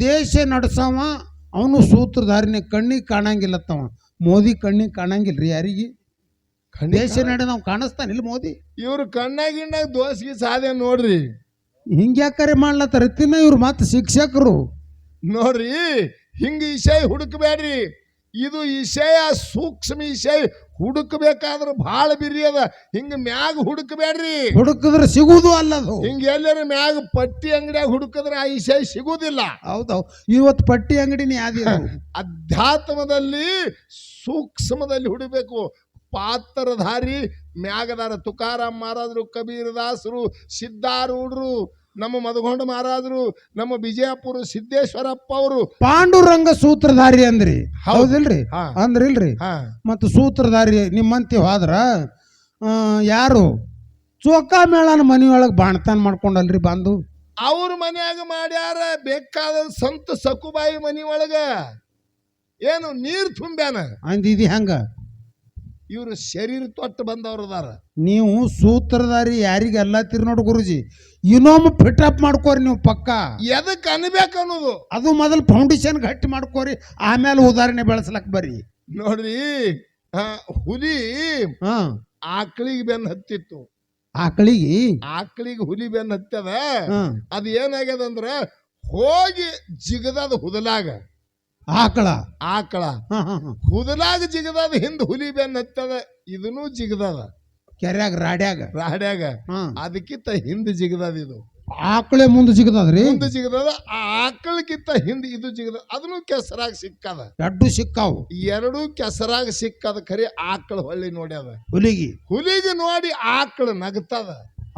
ದೇಶ ನಡೆಸವ ಅವನು ಸೂತ್ರಧಾರಿನ ಕಣ್ಣಿಗೆ ಕಾಣಂಗಿಲ್ಲತ್ತವ. ಮೋದಿ ಕಣ್ಣಿಗೆ ಕಾಣಂಗಿಲ್ಲ ರೀ ಯಾರಿಗೆ ದೇಶ ನಡೆ ನಾವು ಕಾಣಿಸ್ತಾನಿಲ್ಲ ಮೋದಿ? ಇವ್ರು ಕಣ್ಣಾಗಿಣ್ಣಾಗ ದೋಸ್ಗಿ ಸಾಧ್ಯ ನೋಡ್ರಿ. ಹಿಂಗ್ಯಾಕರೆ ಮಾಡ್ಲತ್ತಾರ? ತಿನ್ನ ಇವ್ರು ಮತ್ತೆ ಶಿಕ್ಷಕರು. ನೋಡ್ರಿ ಹಿಂಗ ವಿಷಯ ಹುಡುಕಬೇಡ್ರಿ. ಇದು ವಿಷಯ ಸೂಕ್ಷ್ಮ ವಿಷಯ ಹುಡುಕಬೇಕಾದ್ರ ಭಾಳ ಬಿರಿ ಅದ. ಹಿಂಗ ಮ್ಯಾಗ ಹುಡುಕಬೇಡ್ರಿ. ಹುಡುಕಿದ್ರೆ ಸಿಗುವುದು ಅಲ್ಲದು. ಹಿಂಗ ಎಲ್ಲರ ಮ್ಯಾಗ ಪಟ್ಟಿ ಅಂಗಡಿಯಾಗ ಹುಡುಕಿದ್ರೆ ಆ ವಿಷಯ ಸಿಗುವುದಿಲ್ಲ. ಹೌದೌ ಇವತ್ತು ಪಟ್ಟಿ ಅಂಗಡಿನೇ ಅಧ್ಯಾತ್ಮದಲ್ಲಿ ಸೂಕ್ಷ್ಮದಲ್ಲಿ ಹುಡುಬೇಕು. ಪಾತ್ರಧಾರಿ ಮ್ಯಾಗದಾರ ತುಕಾರಾಮ್ ಮಹಾರಾಜರು ಕಬೀರ್ ದಾಸರು ಸಿದ್ಧಾರೂಢರು ನಮ್ಮ ಮಧುಗೊಂಡ ಮಹಾರಾಜರು ನಮ್ಮ ವಿಜಯಪುರ ಸಿದ್ದೇಶ್ವರಪ್ಪ ಅವರು. ಪಾಂಡುರಂಗ ಸೂತ್ರಧಾರಿ ಅಂದ್ರಿ. ಹೌದು. ಹೌದಿಲ್ರಿ? ಹಾ. ಅಂದ್ರಿಲ್ರಿ. ಹಾ. ಮತ್ತು ಸೂತ್ರಧಾರಿ ನಿಮ್ಮಂತಿ ಹೋದ್ರ ಆ, ಯಾರು? ಚೋಕಾ ಮೇಳನ ಮನೆಯೊಳಗೆ ಬಾಣತಾನ ಮಾಡ್ಕೊಂಡಲ್ರಿ ಬಂದು? ಅವ್ರ ಮನ್ಯಾಗ ಮಾಡ್ಯಾರ ಬೇಕಾದ ಸಂತ ಸಕುಬಾಯಿ ಮನಿ ಒಳಗ ಏನು ನೀರ್ ತುಂಬ್ಯಾನ? ಅಂದಿದಿ ಹೆಂಗ? ಇವ್ರು ಶರೀರ ತೊಟ್ಟು ಬಂದವ್ರದಾರ. ನೀವು ಸೂತ್ರಧಾರಿ ಯಾರಿಗೆ ತಿರ್ ನೋಡು ಗುರುಜಿ ಇನ್ನೊಮ್ಮೆ ಅಪ್ ಮಾಡ್ಕೋರಿ ನೀವು ಪಕ್ಕ. ಎದಕ್ಕೆ ಅನ್ಬೇಕು ಅನ್ನೋದು? ಅದು ಮೊದಲು ಫೌಂಡೇಶನ್ ಗಟ್ಟಿ ಮಾಡ್ಕೋರಿ ಆಮೇಲೆ ಉದಾಹರಣೆ ಬೆಳೆಸ್ಲಕ್ ಬರ್ರಿ. ನೋಡ್ರಿ ಆ, ಹುಲಿ ಹಾ. ಆಕಳಿಗೆ ಬೆನ್ ಹತ್ತಿತ್ತು. ಆಕಳಿಗೆ? ಆಕಳಿಗೆ ಹುಲಿ ಬೆನ್ ಹತ್ತದ. ಹಾ. ಅದು ಏನಾಗ್ಯದ ಅಂದ್ರ ಹೋಗಿ ಜಿಗದದ ಹುದಲಾಗ. ಆಕಳ? ಆಕಳ. ಹಾ ಹಾ ಹಾ. ಹುದಲಾಗ ಜಿಗದದ ಹಿಂದ್ ಹುಲಿ ಬೆನ್ ಹತ್ತದ ಇದನ್ನು ಜಿಗದದ. ಕೆರ್ಯಾಗ ರಾಡ್ಯಾಗ. ರಾಡ್ಯಾಗ. ಹಾ. ಅದಕ್ಕಿಂತ ಹಿಂದೆ ಜಿಗದದ ಇದು. ಆಕಳೆ ಮುಂದೆ ಜಿಗದದ್ರಿ? ಮುಂದೆ ಜಿಗದದ ಆ ಆಕಳಕ್ಕಿಂತ ಹಿಂದೆ ಇದು ಜಿಗದ ಅದನ್ನು ಕೆಸರಾಗ ಸಿಕ್ಕದ. ದಡ್ಡು ಸಿಕ್ಕಾವು. ಎರಡೂ ಕೆಸರಾಗ ಸಿಕ್ಕದ ಖರೆ ಆಕಳ ಹೊಳ್ಳಿ ನೋಡ್ಯದ ಹುಲಿಗಿ. ಹುಲಿಗಿ ನೋಡಿ ಆಕಳ ನಗತದ.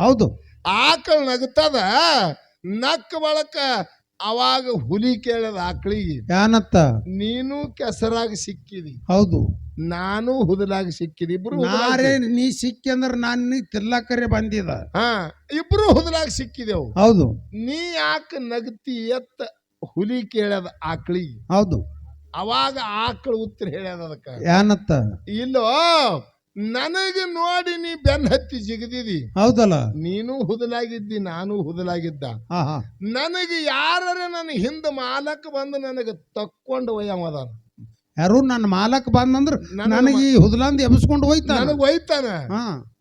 ಹೌದು. ಆಕಳ ನಗತದ ನಕ್ಕ ಬಳಕ ಅವಾಗ ಹುಲಿ ಕೇಳದ ಆಕಳಿಗೆ ಯಾನತ್ತ? ನೀನು ಕೆಸರಾಗ ಸಿಕ್ಕಿದಿ. ಹೌದು. ನಾನು ಹುದಲಾಗಿ ಸಿಕ್ಕಿದಿ. ಇಬ್ರು ನಾರೇ ನೀ ಸಿಕ್ಕಿ ಅಂದ್ರೆ ನಾನು ತಿರ್ಲಾಕರೆ ಬಂದಿದ. ಹಾ ಇಬ್ರು ಹುದಲಾಗ ಸಿಕ್ಕಿದೆವು. ಹೌದು. ನೀ ಯಾಕೆ ನಗತಿ ಎತ್ತ ಹುಲಿ ಕೇಳದ ಆಕಳಿಗೆ ಹೌದು. ಅವಾಗ ಆಕಳು ಉತ್ತರ ಹೇಳ್ಯದ ಅದಕ್ಕ. ಯಾನತ್ತ? ಇಲ್ಲೋ ನನಗ ನೋಡಿ ನೀ ಬೆನ್ನ ಹತ್ತಿ ಜಿಗದಿದಿ. ಹೌದಲ್ಲ? ನೀನು ಹುದಲಾಗಿದ್ದಿ ನಾನು ಹುದಲಾಗಿದ್ದ. ನನಗೆ ಯಾರ ನನ್ನ ಹಿಂದ ಮಾಲಕ್ ಬಂದು ನನಗೆ ತಕ್ಕೊಂಡು ಒಯ್ಯಮದಾನ ಯಾರು ನನ್ನ ಮಾಲಕ್ ಬಂದಂದ್ರ ನನಗ ಈ ಹುದ್ಲಂದ್ ಎಬ್ಸ್ಕೊಂಡು ಹೋಯ್ತಾನ ನನಗೆ ಒಯ್ತಾನ?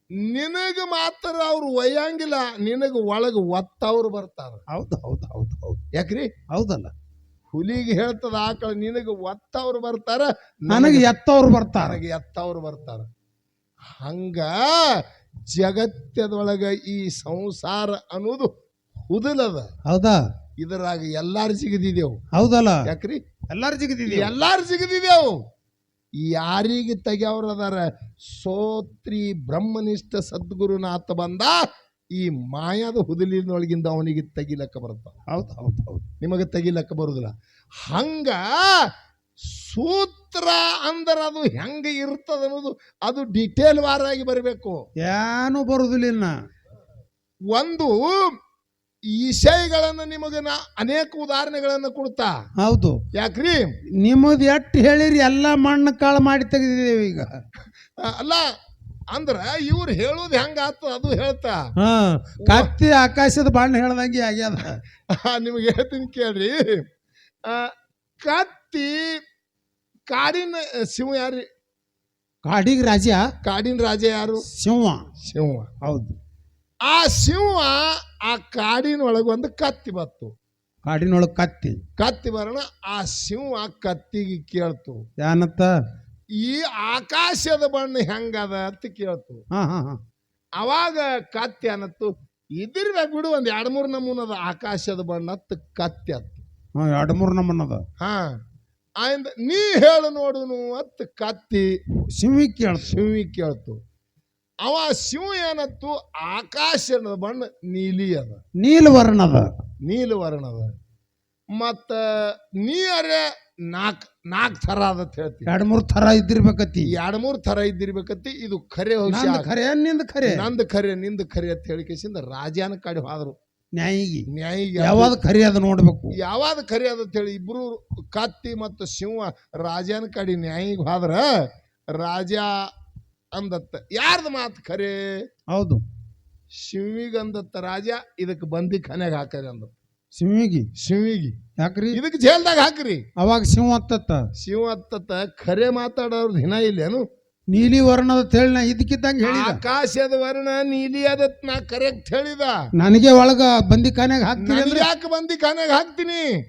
ನಿನಗೆ ನಿನಗ ಮಾತ್ರ ಅವ್ರು ಒಯ್ಯಂಗಿಲ್ಲ ನಿನಗೆ ಒಳಗೆ ಒತ್ತವ್ರು ಬರ್ತಾರ. ಹೌದು ಹೌದು ಹೌದು ಹೌದು. ಯಾಕ್ರಿ? ಹೌದಲ್ಲ? ಹುಲಿಗೆ ಹೇಳ್ತದ ಆಕಳ ನಿನಗೆ ಒತ್ತವ್ರು ಬರ್ತಾರ ನನಗೆ ಎತ್ತವ್ರು ಬರ್ತಾರ. ಎತ್ತವ್ರು ಬರ್ತಾರ. ಹಂಗ ಜಗತ್ತದೊಳಗ ಈ ಸಂಸಾರ ಅನ್ನೋದು ಹುದಲದ. ಹೌದಾ? ಇದರಾಗ ಎಲ್ಲಾರು ಸಿಗದಿದೆವು ಹೌದಲ್ಲ? ಯಾಕ್ರಿ? ಎಲ್ಲಾರು ಸಿಗದಿದೆ ಎಲ್ಲಾರು ಸಿಗದಿದೆವು ಯಾರಿಗೆ ತೆಗ್ಯವ್ರದಾರ? ಸೋತ್ರಿ ಬ್ರಹ್ಮನಿಷ್ಠ ಸದ್ಗುರುನಾಥ ಬಂದ ಈ ಮಾಯಾದ ಹುದಲಿನೊಳಗಿಂದ ಅವನಿಗೆ ತೆಗಿಲಕ್ಕ ಬರುತ್ತ. ಹೌದು ಹೌದು ಹೌದು. ನಿಮಗೆ ತೆಗಿಲಕ್ಕ ಬರುದಿಲ್ಲ. ಹಂಗ ಸೂತ್ರ ಅಂದ್ರೆ ಅದು ಹೆಂಗೆ ಇರ್ತದ ಅನ್ನೋದು ಅದು ಡಿಟೇಲ್ ವಾರಾಗಿ ಬರಬೇಕು. ಏನು ಬರುದಿಲ್ಲ ಇನ್ನ ಒಂದು ವಿಷಯಗಳನ್ನು ನಿಮಗೆ ನಾ ಅನೇಕ ಉದಾಹರಣೆಗಳನ್ನು ಕೊಡ್ತಾ. ಹೌದು. ಯಾಕ್ರಿ? ನಿಮ್ಮದು ಎಟ್ಟು ಹೇಳಿರಿ ಎಲ್ಲ ಮಣ್ಣು ಕಾಳು ಮಾಡಿ ತೆಗೆದಿದ್ದೇವೆ ಈಗ. ಆ, ಅಲ್ಲ ಅಂದ್ರ ಇವ್ರು ಹೇಳೋದು ಹೆಂಗ ಆತ ಅದು ಹೇಳ್ತಾ. ಹಾ ಕತ್ತಿ ಆಕಾಶದ ಬಣ್ಣ ಹೇಳ್ದಂಗೆ ಆಗ್ಯದ. ಆ, ನಿಮ್ಗೆ ಹೇಳ್ತೀನಿ ಕೇಳ್ರಿ. ಆ, ಕತ್ತಿ ಕಾಡಿನ ಸಿಂಹ ಯಾರು ಕಾಡಿಗೆ ರಾಜ ಕಾಡಿನ ರಾಜ ಯಾರು? ಸಿಂಹ. ಸಿಂಹ. ಹೌದು. ಆ ಸಿಂಹ ಆ ಕಾಡಿನ ಒಳಗೊಂದು ಒಂದು ಕತ್ತಿ ಬತ್ತು ಕಾಡಿನೊಳಗೆ ಕತ್ತಿ. ಕತ್ತಿ ಬರೋಣ ಆ ಸಿಂಹ ಕತ್ತಿಗೆ ಕೇಳ್ತು. ಏನತ್ತ ಈ ಆಕಾಶದ ಬಣ್ಣ ಹೆಂಗದ ಅಂತ ಕೇಳ್ತು. ಹಾ ಹಾ ಹಾ. ಅವಾಗ ಕತ್ತಿ ಅನ್ನತ್ತು ಇದ್ರದಾಗ ಬಿಡು ಒಂದ್ ಎರಡ್ ಮೂರ್ ನಮೂನದ ಆಕಾಶದ ಬಣ್ಣ ಅಂತ ಕತ್ತಿ ಅತ್ತು ಹಾ ಎರಡು ಮೂರು ನಮ್ಮನ್ನದ ಹಾ. ಆಯ್ದ ನೀ ಹೇಳು ನೋಡುನು ಅತ್ ಕತ್ತಿ ಸಿಂಹಿ ಕೇಳ್ತು. ಶಿವಿ ಕೇಳ್ತು. ಅವ ಶಿವ ಏನತ್ತು? ಆಕಾಶದ ಬಣ್ಣ ನೀಲಿ ಅದ. ನೀಲವರ್ಣದ ನೀಲವರ್ಣದ ನೀಲ ವರ್ಣದ ಮತ್ತ ನೀರೇ ನಾಲ್ಕು ನಾಲ್ಕು ಥರ ಅದ ಹೇಳ್ತಿ. ಎರಡು ಮೂರು ಥರ ಇದ್ದಿರ್ಬೇಕತಿ ಎರಡು ಮೂರು ಥರ ಇದ್ದಿರ್ಬೇಕತಿ ಇದು ಖರೆ ಹೋಗಿ ಖರೆ ನಿಂದ ಖರೆ. ನಂದು ಖರೆ ನಿಂದ ಖರೆ ಅಂತ ಹೇಳಿಕೆಸಿಂದ ರಾಜಾನ ಕಡೆ ಹೋದ್ರು. ನ್ಯಾಯಿಗೆ. ನ್ಯಾಯಿಗೆ ಯಾವಾಗ ಖರೆ ಅದ ನೋಡ್ಬೇಕು. ಯಾವಾಗ ಖರೆ ಅದ ಅಂತ ಹೇಳಿ ಇಬ್ರು ಕತ್ತಿ ಮತ್ತು ಸಿಂಹ ರಾಜನ ಕಡೆ ನ್ಯಾಯಿಗೆ ಹೋದ್ರ ರಾಜ ಅಂದತ್ತ. ಯಾರ್ದ ಮಾತು ಖರೆ? ಹೌದು. ಶಿವಿಗೆ ಅಂದತ್ತ ರಾಜ ಇದಕ್ಕೆ ಬಂದಿ ಖನೆಗೆ ಹಾಕರಿ ಅಂದ ಸಿಂಹಿಗೆ? ಶಿವಿಗೆ ಯಾಕ್ರಿ? ಇದಕ್ಕೆ ಜೇಲ್ದಾಗ ಹಾಕ್ರಿ. ಅವಾಗ ಸಿಂಹ ಹತ್ತತ್ತ. ಸಿಂಹ ಹತ್ತತ್ತ ಖರೆ ಮಾತಾಡೋರ್ ದಿನ ಇಲ್ಲೇನು? ನೀಲಿ ವರ್ಣದ ತೇಳಿ ನಾ ಇದಕ್ಕಿದ್ದಂಗೆ ಹೇಳಿದ. ಆಕಾಶದ ವರ್ಣ ನೀಲಿ ಅದತ್ ನಾ ಕರೆಕ್ಟ್ ಹೇಳಿದ. ನನಗೆ ಒಳಗ ಬಂದಿ ಕಾನ್ಯಾಗ ಹಾಕ್ತೀನಿ ಅಂದ್ರೆ ಯಾಕೆ ಬಂದಿ ಕಾನಾಗ ಹಾಕ್ತೀನಿ?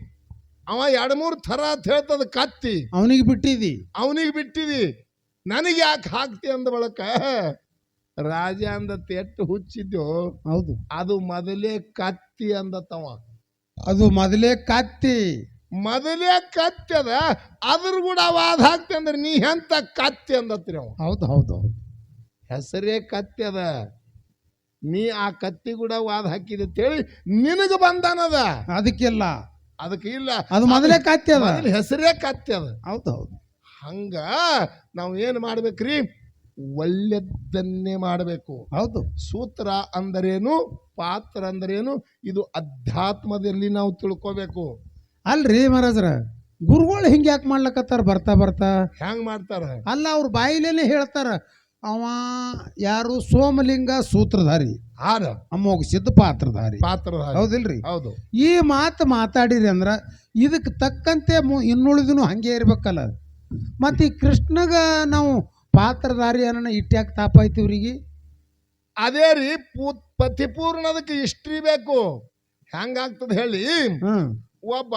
ಅವ ಎರಡ್ ಮೂರ್ ಥರ ಅಂತ ಹೇಳ್ತದ ಕತ್ತಿ. ಅವನಿಗೆ ಬಿಟ್ಟಿದಿ. ಅವನಿಗೆ ಬಿಟ್ಟಿದಿ. ನನಗೆ ಯಾಕೆ ಹಾಕ್ತಿ ಅಂದ ಬಳಕ ರಾಜ ಅಂದ ತೆಟ್ಟು ಹುಚ್ಚಿದ್ಯೋ ಹೌದು. ಅದು ಮೊದಲೇ ಕತ್ತಿ ಅಂದತ್ತವ. ಅದು ಮೊದಲೇ ಕತ್ತಿ. ಮೊದಲೇ ಕತ್ತದ ಅದ ಅದ್ರ ಕೂಡ ವಾದ ಹಾಕ್ತೆ ಅಂದ್ರೆ ನೀ ಎಂತ ಕತ್ತಿ ಅಂದತ್ರಿ ಅವ? ಹೌದು ಹೌದು. ಹೆಸರೇ ಕತ್ತದ ನೀ ಆ ಕತ್ತಿ ಕೂಡ ವಾದ ಹಾಕಿದೆ ಅಂತೇಳಿ ನಿನಗ ಬಂದನದ ಅದಕ್ಕಿಲ್ಲ. ಅದಕ್ಕೆ ಇಲ್ಲ. ಅದು ಮೊದಲೇ ಕತ್ಯದ ಹೆಸರೇ ಕತ್ಯದ ಹೌದು ಹೌದು. ಹಂಗ ನಾವು ಏನು ಮಾಡ್ಬೇಕ್ರಿ? ಒಳ್ಳೆದ್ದನ್ನೇ ಮಾಡಬೇಕು. ಹೌದು. ಸೂತ್ರ ಅಂದರೇನು ಪಾತ್ರ ಅಂದರೇನು ಇದು ಅಧ್ಯಾತ್ಮದಲ್ಲಿ ನಾವು ತಿಳ್ಕೋಬೇಕು. ಅಲ್ರಿ ಮಹಾರಾಜ್ರ? ಗುರುಗಳು ಹಿಂಗೆ ಯಾಕೆ ಮಾಡ್ಲಕತ್ತಾರ? ಬರ್ತಾ ಬರ್ತಾ. ಹೆಂಗ್ ಮಾಡ್ತಾರ? ಅಲ್ಲ ಅವ್ರ ಬಾಯಿಲೇನೆ ಹೇಳ್ತಾರ ಅವ ಯಾರು ಸೋಮಲಿಂಗ ಸೂತ್ರಧಾರಿ ಹಾರ ಅಮ್ಮೋಗ ಸಿದ್ಧ ಪಾತ್ರಧಾರಿ. ಪಾತ್ರ ಹೌದಿಲ್ರಿ? ಹೌದು. ಈ ಮಾತು ಮಾತಾಡಿರಿ ಅಂದ್ರ ಇದಕ್ಕೆ ತಕ್ಕಂತೆ ಮು- ಇನ್ನುಳಿದನು ಹಂಗೆ ಇರ್ಬೇಕಲ್ಲ. ಮತ್ತೆ ಈ ಕೃಷ್ಣಗ ನಾವು ಪಾತ್ರಧಾರಿ ಅನ್ನೋ ಇಟ್ಯಾಕ ತಾಪಾಯ್ತು ಇವ್ರಿಗೆ? ಅದೇ ರೀ ಪೂ ಪತಿಪೂರ್ಣದಕ್ಕೆ ಇಷ್ಟ್ರಿ ಬೇಕು. ಹೆಂಗಾಗ್ತದೆ ಹೇಳಿ? ಹ್ಮ್. ಒಬ್ಬ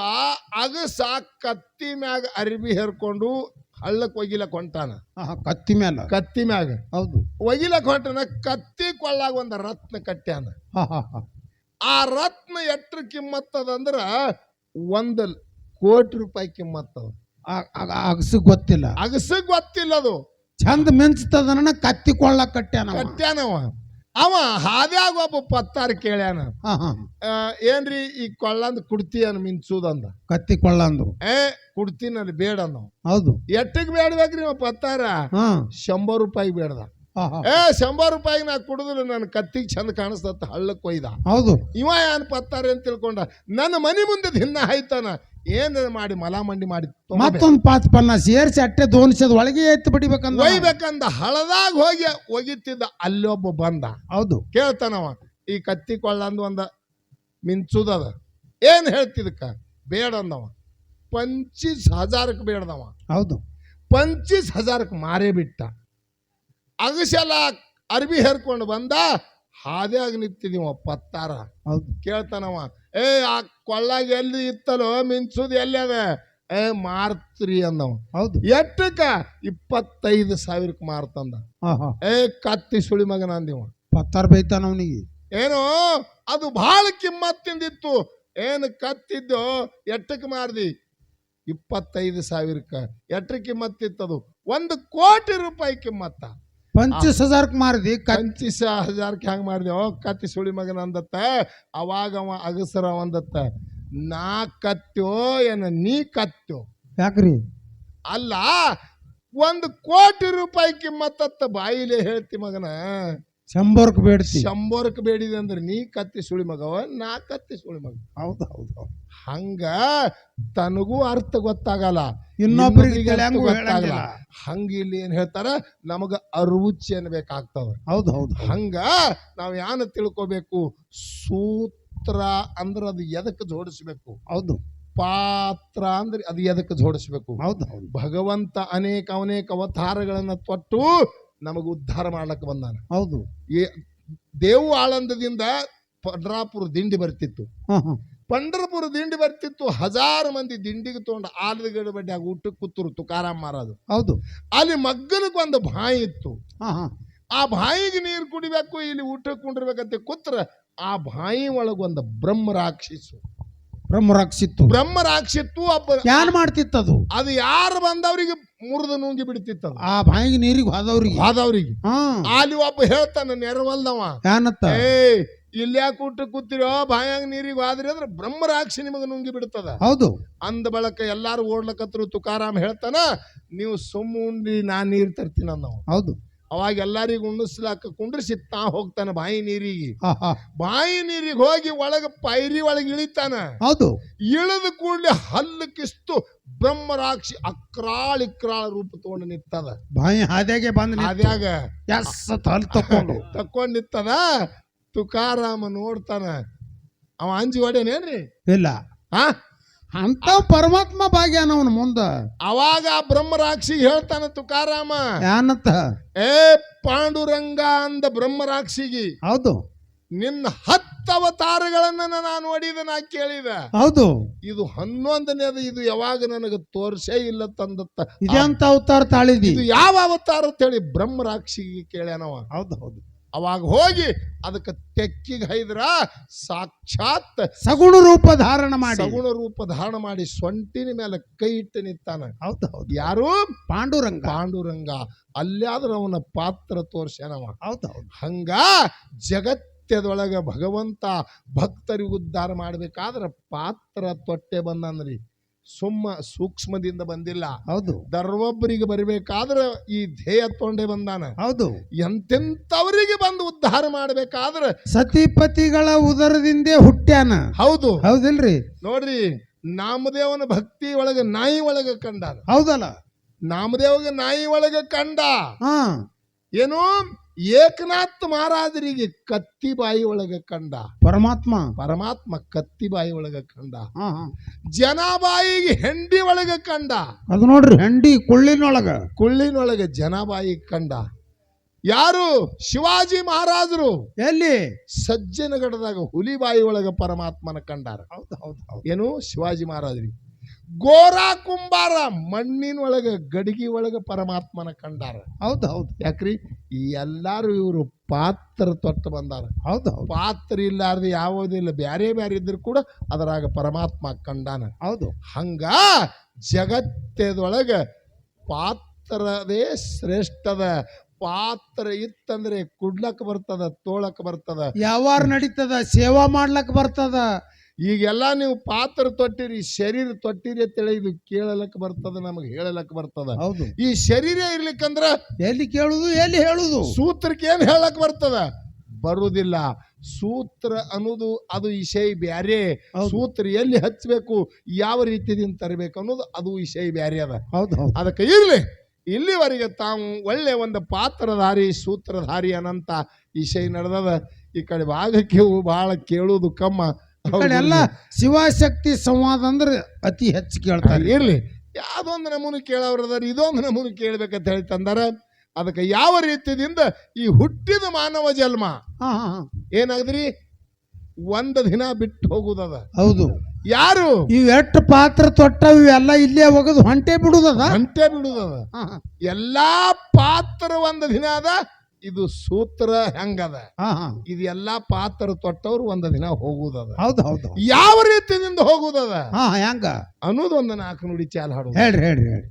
ಅಗಸ ಕತ್ತಿ ಮ್ಯಾಗ ಅರಿವಿ ಹೇರ್ಕೊಂಡು ಹಳ್ಳಕ್ಕೆ ಒಗಿಲಕ್ ಹೊಂಟಾನ ಆಹಾ, ಕತ್ತಿ ಮ್ಯಾಲ. ಕತ್ತಿ ಮ್ಯಾಗ. ಹೌದು. ಒಗಿಲಕ್ ಕೊಂಟನ ಕತ್ತಿ ಕೊಳ್ಳಾಗ ಒಂದು ರತ್ನ ಕಟ್ಟ್ಯಾನ. ಆ ರತ್ನ ಎಟ್ರ ಕಿಮ್ಮತ್ತದಂದ್ರ ಒಂದ್ ಕೋಟಿ ರೂಪಾಯಿ ಕಿಮ್ಮತ್ತದ ಅಗಸ ಗೊತ್ತಿಲ್ಲ ಅಗಸಗ್ ಗೊತ್ತಿಲ್ಲ. ಅದು ಚಂದ ಮಿಂಚ್ತದನ ಕತ್ತಿ ಕೊಳ್ಳ ಕಟ್ಟ್ಯಾನ. ಕಟ್ಟ್ಯಾನವ. ಅವ ಹಾದ್ಯಾಗ ಒಬ್ಬ ಪತ್ತಾರ ಕೇಳ್ಯಾನ. ಹಾ ಹಾ. ಆ, ಏನ್ರಿ ಈ ಕೊಳ್ಳಂದ್ ಅನ್ ಮಿಂಚುದಂದ? ಕತ್ತಿ ಕೊಳ್ಳ ಅಂದ್ರು ಏ ಕುಡ್ತೀನಲ್ಲಿ ಬೇಡ ನಾವು ಹೌದು. ಎಟ್ಟಿಗೆ ಬೇಡ್ಬೇಕ್ರಿ ಅವ ಪತ್ತಾರ? ಹಾ. ಶಂಬರ್ ರೂಪಾಯಿ ಬೇಡ್ದ ಹಾ ಹಾ. ಏ ಶಂಬರ್ ರೂಪಾಯಿ ನಾ ಕುಡಿದ್ರೆ ನನ್ನ ಕತ್ತಿಗೆ ಚಂದ ಕಾಣಿಸ್ತತ್ತ ಹಳ್ಳಕ್ಕೆ ಕೊಯ್ದ ಹೌದು. ಇವ ಏನ್ ಪತ್ತಾರ ಅಂತ ತಿಳ್ಕೊಂಡ? ನನ್ನ ಮನಿ ಮುಂದೆ ದಿನ ಆಯ್ತಾನ ಏನ್ ಮಾಡಿ ಮಲ ಮಂಡಿ ಮಾಡಿ ಮತ್ತೊಂದು ಪಾತ್ ಪನ್ನ ಸೇರಿಸಿ ಅಟ್ಟೆ ದೋನಿಸದ ಒಳಗೆ ಎತ್ತು ಬಿಡಿಬೇಕಂದ ಒಯ್ಬೇಕಂದ ಹಳದಾಗ ಹೋಗಿ ಒಗಿತಿದ್ದ ಅಲ್ಲೊಬ್ಬ ಬಂದ. ಹೌದು. ಕೇಳ್ತಾನವ ಈ ಕತ್ತಿ ಕೊಳ್ಳಂದು ಒಂದ ಮಿಂಚುದದ ಏನ್ ಹೇಳ್ತಿದಕ್ಕ ಬೇಡ ಅಂದವ. ಪಂಚೀಸ್ ಹಜಾರಕ್ಕೆ ಬೇಡದವ ಹೌದು. ಪಂಚೀಸ್ ಹಜಾರಕ್ಕೆ ಮಾರೇ ಬಿಟ್ಟ. ಅಗಸೆಲ್ಲ ಅರ್ಬಿ ಹೇರ್ಕೊಂಡು ಬಂದ ಹಾದ್ಯಾಗ ನಿಂತಿದೀವ ಪತ್ತಾರ. ಹೌದು. ಕೇಳ್ತಾನವ ಏ ಆ ಕೊಳ್ಳಾಗ ಎಲ್ಲಿ ಇತ್ತಲೋ ಮಿಂಚುದು ಎಲ್ಲಿ ಅದ? ಏ ಮಾರ್ತ್ರಿ ಅಂದವ. ಹೌದು. ಎಟ್ಟಕ್ಕ ಇಪ್ಪತ್ತೈದು ಸಾವಿರಕ್ಕೆ ಮಾರ್ತಂದ ಏ ಕತ್ತಿ ಸುಳಿ ಮಗನ ಅಂದಿವ. ಪತ್ತಾರ ಬೈತಾನ ಅವನಿಗೆ. ಏನು ಅದು ಬಹಳ ಕಿಮ್ಮತ್ತಿಂದಿತ್ತು. ಏನು ಕತ್ತಿದ್ದು ಎಟ್ಟಕ್ಕೆ ಮಾರ್ದಿ? ಇಪ್ಪತ್ತೈದು ಸಾವಿರಕ್ಕ. ಎಟ್ಟ ಕಿಮ್ಮತ್ತಿತ್ತದು? ಒಂದು ಕೋಟಿ ರೂಪಾಯಿ ಕಿಮ್ಮತ್ತ. ಪಂಚೀಸ್ ಹಜಾರ್ಕ್ ಮಾರಿದಿ ಕಂಚಿಸ ಪಂಚಿಸ ಹೆಂಗೆ ಹೆಂಗ್ ಮಾಡಿದೆವು ಕತ್ತಿ ಸುಳಿ ಮಗನ ಅಂದತ್ತ ಅವಾಗ ಅವ ಅಗಸರ ಅಂದತ್ತ. ನಾ ಕತ್ತೋ ಏನ ನೀ ಕತ್ತೋ ಯಾಕ್ರಿ? ಅಲ್ಲ ಒಂದು ಕೋಟಿ ರೂಪಾಯಿ ಕಿಮ್ಮತ್ತ ಬಾಯಿಲೆ ಹೇಳ್ತಿ ಮಗನ. ಶಂಬರ್ಕ್ ಬೇಡ್ತಿ. ಶಂಬರ್ಕ್ ಬೇಡಿದೆ ಅಂದ್ರೆ ನೀ ಕತ್ತಿ ಸುಳಿ ಮಗವ ನಾ ಕತ್ತಿ ಸುಳಿ ಮಗ. ಹೌದು ಹೌದು ಹೌದು. ಹಂಗ ತನಗೂ ಅರ್ಥ ಗೊತ್ತಾಗಲ್ಲ. ಅರ್ಥ ಗೊತ್ತಾಗಲ್ಲ. ಹಂಗ ಇಲ್ಲಿ ಏನ್ ಹೇಳ್ತಾರ? ನಮಗ ಅರುಚಿ ಅನ್ಬೇಕಾಗ್ತಾವ ಹೌದು ಹೌದು. ಹಂಗ ನಾವ್ ಯಾನ ತಿಳ್ಕೊಬೇಕು? ಸೂತ್ರ ಅಂದ್ರ ಅದು ಎದಕ್ಕೆ ಜೋಡಿಸ್ಬೇಕು? ಹೌದು. ಪಾತ್ರ ಅಂದ್ರೆ ಅದು ಎದಕ್ಕೆ ಜೋಡಿಸ್ಬೇಕು? ಹೌದು ಹೌದು. ಭಗವಂತ ಅನೇಕ ಅನೇಕ ಅವತಾರಗಳನ್ನ ತೊಟ್ಟು ನಮಗ ಉದ್ಧಾರ ಮಾಡ್ಲಕ್ ಬಂದಾನ. ಹೌದು. ದೇವು ಆಳಂದದಿಂದ ಪಡ್ರಾಪುರ ದಿಂಡಿ ಬರ್ತಿತ್ತು. ಪಂಡ್ರಪುರ ದಿಂಡಿ ಬರ್ತಿತ್ತು ಹಜಾರು ಮಂದಿ ದಿಂಡಿಗೆ ತೊಗೊಂಡು ಆಲದ ಗಿಡ ಬಡ್ಡ್ಯಾಗ ಊಟಕ್ಕೆ ಕೂತರು ತುಕಾರಾಮ್ ಮಾರೋದು ಹೌದು. ಅಲ್ಲಿ ಮಗ್ಗಲಕ್ಕೆ ಒಂದು ಬಾಯಿ ಇತ್ತು. ಆ ಬಾಯಿಗೆ ನೀರು ಕುಡಿಬೇಕು ಇಲ್ಲಿ ಊಟಕ್ಕೆ ಕುಂಡಿರ್ಬೇಕಂತ ಕೂತ್ರ ಆ ಬಾಯಿ ಒಳಗೊಂದು ಬ್ರಹ್ಮ ರಾಕ್ಷಿಸು ಬ್ರಹ್ಮ ರಾಕ್ಷಿತ್ತು ಬ್ರಹ್ಮ ರಾಕ್ಷಿತ್ತು ಒಬ್ಬ ಯಾರು ಮಾಡ್ತಿತ್ತು ಅದು ಅದು ಯಾರು ಬಂದವರಿಗೆ ಮುರಿದು ನುಂಗಿ ಬಿಡ್ತಿತ್ತದು. ಆ ಬಾಯಿಗೆ ನೀರಿಗೆ ಹೋದವ್ರಿಗೆ? ಹೋದವ್ರಿಗೆ. ಅಲ್ಲಿ ಒಬ್ಬ ಹೇಳ್ತಾನೆ ನೆರವಲ್ದವ. ಏ ಇಲ್ಲಿ ಯಾಕೆ ಊಟ ಕೂತಿರೋ? ಬಾಯಾಗ ನೀರಿಗೆ ವಾದ್ರಿ ಅಂದ್ರೆ ಬ್ರಹ್ಮ ರಾಕ್ಷಿ ನಿಮಗೆ ನುಂಗಿ ಬಿಡ್ತದ. ಹೌದು. ಅಂದ ಬಳಕ ಎಲ್ಲಾರು ಓಡ್ಲಕತ್ರು ತುಕಾರಾಮ್ ಹೇಳ್ತಾನ ನೀವು ಸುಮ್ಮ ಉಂಡಿ ನಾ ನೀರ್ ತರ್ತೀನಿ ನಾವು ಹೌದು. ಅವಾಗ ಎಲ್ಲಾರಿಗೂ ಉಣ್ಣಿಸ್ಲಾಕ ಕುಂಡ್ರಿಸಿ ತಾ ಹೋಗ್ತಾನ ಬಾಯಿ ನೀರಿಗೆ. ಬಾಯಿ ನೀರಿಗೆ ಹೋಗಿ ಒಳಗ ಪೈರಿ ಒಳಗೆ ಇಳಿತಾನ. ಹೌದು. ಇಳಿದ ಕೂಡಲೇ ಹಲ್ಲು ಕಿಸ್ತು ಬ್ರಹ್ಮರಾಕ್ಷಿ ಅಕ್ರಾಳ ಇಕ್ರಾಳ ರೂಪ ತಗೊಂಡು ನಿತ್ತದ ಬಾಯಿ ಹಾದ್ಯಾಗೆ ಬಂದ ಹಾದ್ಯಾಗ ಎಸ್ ತಕೊಂಡು ತಕೊಂಡ್ ನಿಂತದ. ತುಕಾರಾಮ ನೋಡ್ತಾನ. ಅವ ಅಂಜಿ ಹೊಡೆನೇನ್ರಿ ಇಲ್ಲ. ಅಂತ ಪರಮಾತ್ಮ ಭಾಗ್ಯಾನ ಅವನ ಮುಂದ. ಅವಾಗ ಆ ಬ್ರಹ್ಮರಾಕ್ಷಿ ಹೇಳ್ತಾನ ತುಕಾರಾಮ. ಏನಂತ ಏ ಪಾಂಡುರಂಗ ಅಂದ ಬ್ರಹ್ಮರಾಕ್ಷಿಗಿ. ಹೌದು. ನಿನ್ನ ಹತ್ತು ಅವತಾರಗಳನ್ನ ನಾನು ನೋಡಿದ ನಾ ಕೇಳಿದ. ಹೌದು. ಇದು ಹನ್ನೊಂದನೇದು ಇದು ಯಾವಾಗ ನನಗೆ ತೋರ್ಸೇ ಇಲ್ಲ ತಂದತ್ತ. ಇದೆಂತ ಅವತಾರ ತಾಳಿದಿ. ಇದು ಯಾವ ಅವತಾರ ಅಂತ ಹೇಳಿ ಬ್ರಹ್ಮರಾಕ್ಷಿಗೆ ಕೇಳ್ಯಾನವ. ಹೌದು ಹೌದು. ಅವಾಗ ಹೋಗಿ ಅದಕ್ಕೆ ತೆಕ್ಕಿಗೆ ಹೈದ್ರ ಸಾಕ್ಷಾತ್ ಸಗುಣ ರೂಪ ಧಾರಣ ಮಾಡಿ. ಸಗುಣ ರೂಪ ಧಾರಣ ಮಾಡಿ ಸೊಂಟಿನ ಮೇಲೆ ಕೈ ಇಟ್ಟು ನಿಂತಾನ. ಹೌದು ಹೌದು. ಯಾರು? ಪಾಂಡುರಂಗ. ಪಾಂಡುರಂಗ. ಅಲ್ಲಾದ್ರೂ ಅವನ ಪಾತ್ರ ತೋರ್ಸ್ಯಾನವ. ಹೌದು ಹೌದು. ಹಂಗ ಜಗತ್ತದೊಳಗ ಭಗವಂತ ಭಕ್ತರಿಗೆ ಉದ್ಧಾರ ಮಾಡ್ಬೇಕಾದ್ರ ಪಾತ್ರ ತೊಟ್ಟೆ ಬಂದಂದ್ರಿ. ಸುಮ್ಮ ಸೂಕ್ಷ್ಮದಿಂದ ಬಂದಿಲ್ಲ. ಹೌದು. ದರ್ವೊಬ್ಬರಿಗೆ ಬರಬೇಕಾದ್ರೆ ಈ ಧ್ಯೇಯ ತೊಂಡೆ ಬಂದಾನ. ಹೌದು. ಎಂತೆಂತವರಿಗೆ ಬಂದು ಉದ್ಧಾರ ಮಾಡಬೇಕಾದ್ರೆ ಸತಿಪತಿಗಳ ಉದರದಿಂದೇ ಹುಟ್ಟ್ಯಾನ. ಹೌದು. ಹೌದಿಲ್ರಿ? ನೋಡ್ರಿ ನಾಮದೇವನ ಭಕ್ತಿ ಒಳಗೆ ನಾಯಿ ಒಳಗೆ ಕಂಡ ಹೌದಲ್ಲ? ನಾಮದೇವಗ ನಾಯಿ ಒಳಗೆ ಕಂಡ. ಹಾ. ಏನು? ಏಕನಾಥ್ ಮಹಾರಾಜರಿಗೆ ಕತ್ತಿ ಬಾಯಿ ಒಳಗ ಕಂಡ. ಪರಮಾತ್ಮ. ಪರಮಾತ್ಮ ಕತ್ತಿ ಬಾಯಿ ಒಳಗ ಕಂಡ. ಜನ ಬಾಯಿಗೆ ಹೆಂಡಿ ಒಳಗ ಕಂಡ. ಅದು ನೋಡ್ರಿ ಹೆಂಡಿ ಕುಳ್ಳಿನೊಳಗ. ಕುಳ್ಳಿನೊಳಗ ಜನಾಬಾಯಿ ಕಂಡ. ಯಾರು? ಶಿವಾಜಿ ಮಹಾರಾಜರು. ಎಲ್ಲಿ? ಸಜ್ಜನಗಡದಾಗ ಹುಲಿಬಾಯಿ ಒಳಗ ಪರಮಾತ್ಮನ ಕಂಡಾರ. ಹೌದು ಹೌದು ಹೌದು. ಏನು? ಶಿವಾಜಿ ಮಹಾರಾಜರಿಗೆ. ಗೋರಾ ಕುಂಬಾರ ಮಣ್ಣಿನೊಳಗ ಗಡಿಗೆ ಒಳಗೆ ಪರಮಾತ್ಮನ ಕಂಡಾರ. ಹೌದು ಹೌದು. ಯಾಕ್ರಿ? ಈ ಎಲ್ಲಾರು ಇವರು ಪಾತ್ರ ತೊಟ್ಟು ಬಂದಾರ. ಹೌದು ಹೌದು. ಪಾತ್ರ ಇಲ್ಲಾರ್ದು ಯಾವುದಿಲ್ಲ ಬ್ಯಾರೆ ಬ್ಯಾರೆ ಇದ್ರು ಕೂಡ ಅದರಾಗ ಪರಮಾತ್ಮ ಕಂಡಾನ. ಹೌದು. ಹಂಗ ಜಗತ್ತದೊಳಗ ಪಾತ್ರದೇ ಶ್ರೇಷ್ಠದ. ಪಾತ್ರ ಇತ್ತಂದ್ರೆ ಕುಡ್ಲಕ್ ಬರ್ತದ ತೋಳಕ್ ಬರ್ತದ. ಯಾವಾರ ನಡೀತದ? ಸೇವಾ ಮಾಡ್ಲಕ್ ಬರ್ತದ? ಈಗೆಲ್ಲ ನೀವು ಪಾತ್ರ ತೊಟ್ಟಿರಿ ಶರೀರ ತೊಟ್ಟಿರಿ ಅಂತೇಳಿ ಇದು ಕೇಳಲಕ್ಕ ಬರ್ತದ ನಮಗೆ ಹೇಳಲಕ್ಕ ಬರ್ತದ. ಹೌದು. ಈ ಶರೀರ ಇರ್ಲಿಕ್ಕಂದ್ರ ಎಲ್ಲಿ ಕೇಳುದು ಎಲ್ಲಿ ಹೇಳುದು? ಸೂತ್ರಕ್ಕೆ ಏನ್ ಹೇಳಕ್ ಬರ್ತದ? ಬರುವುದಿಲ್ಲ ಸೂತ್ರ ಅನ್ನೋದು ಅದು ವಿಷಯ ಬ್ಯಾರೆ. ಹೌದು. ಸೂತ್ರ ಎಲ್ಲಿ ಹಚ್ಚಬೇಕು ಯಾವ ರೀತಿಯಿಂದ ತರಬೇಕು ಅನ್ನೋದು ಅದು ವಿಷಯ ಬ್ಯಾರೆ ಅದ. ಹೌದು ಹೌದು. ಅದಕ್ಕೆ ಇರ್ಲಿ. ಇಲ್ಲಿವರೆಗೆ ತಾವು ಒಳ್ಳೆ ಒಂದು ಪಾತ್ರಧಾರಿ ಸೂತ್ರಧಾರಿ ಅನ್ನಂತ ವಿಷಯ ನಡೆದದ. ಈ ಕಡೆ ಭಾಗಕ್ಕೆ ಬಹಳ ಕೇಳುವುದು ಕಮ್ಮ. ಈ ಕಡೆ ಎಲ್ಲ ಶಿವಶಕ್ತಿ ಸಂವಾದ ಅಂದ್ರೆ ಅತಿ ಹೆಚ್ಚು ಕೇಳ್ತಾರೆ. ಇರ್ಲಿ. ಯಾವ್ದೊಂದು ನಮೂನಿ ಕೇಳೋರದಾರ ಇದೊಂದು ನಮೂನಿ ಕೇಳ್ಬೇಕಂತ ಹೇಳಿ ತಂದಾರ. ಅದಕ್ಕೆ ಯಾವ ರೀತಿಯಿಂದ ಈ ಹುಟ್ಟಿದ ಮಾನವ ಜನ್ಮ. ಏನಾಗದ್ರಿ ಒಂದು ದಿನ ಬಿಟ್ಟು ಹೋಗುದದ ಹೌದು. ಯಾರು? ಇವ್ ಎಷ್ಟು ಪಾತ್ರ ತೊಟ್ಟ ಇವೆಲ್ಲ ಇಲ್ಲೇ ಹೋಗೋದು ಹೊಂಟೆ ಬಿಡುದದ? ಹೊಂಟೆ ಬಿಡುದದ. ಎಲ್ಲಾ ಪಾತ್ರ ಒಂದು ದಿನ ಅದ ಇದು ಸೂತ್ರ ಹೆಂಗದ? ಇದೆಲ್ಲ ಪಾತ್ರ ತೊಟ್ಟವ್ರು ಒಂದ ದಿನ ಹೋಗುದದ. ಹೌದು ಹೌದು ಯಾವ ರೀತಿಯಿಂದ ಹೋಗುದದ? ಹೆಂಗ? ಅನ್ನೋದು ಒಂದು ನಾಲ್ಕು ನುಡಿ ಚಾಲ್ ಹಾಡು ಹೇಳ್ರಿ ಹೇಳ್ರಿ ಹೇಳ್ರಿ.